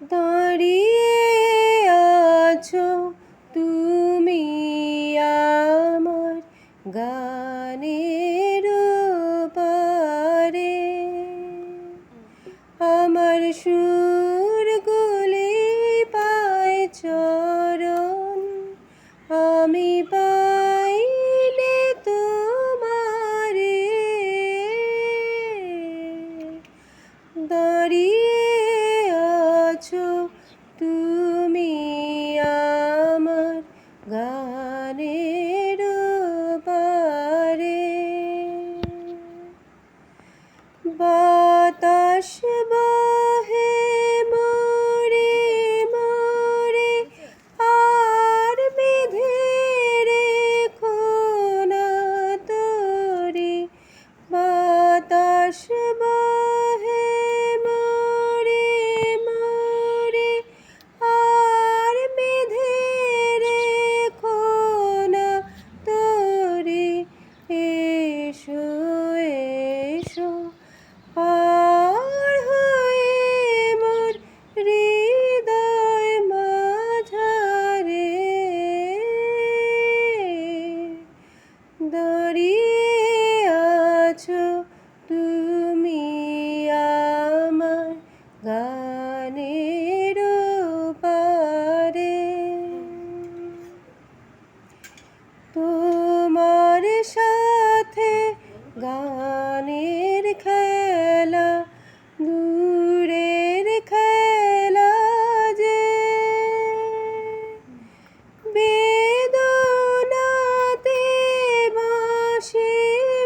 দাঁড়িয়ে আছো তুমি আমার গানের পারে। আমার সুর তোমার সাথে গানের খেলা দূরের খেলা যে। বেদনাতে বাসে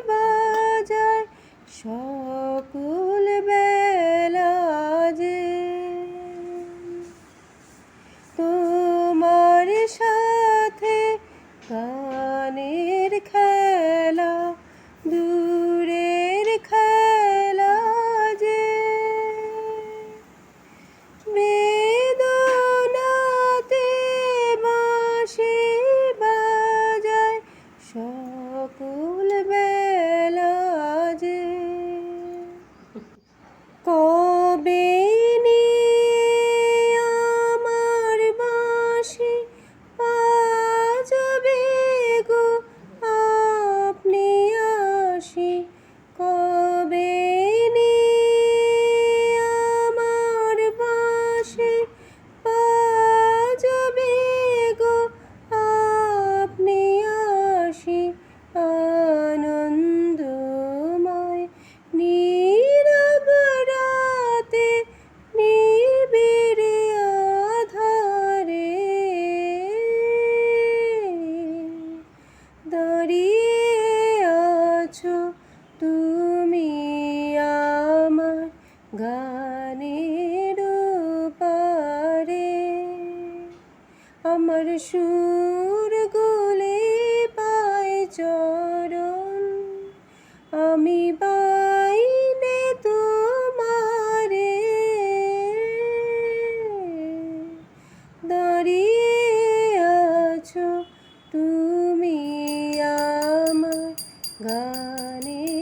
বাজায় সকল তুমি আমার গানে পারে আমার সুর গুলি পায় চরণ। আমি বাইনে তোমার। দাঁড়িয়ে আছো তুমি আমার গানে।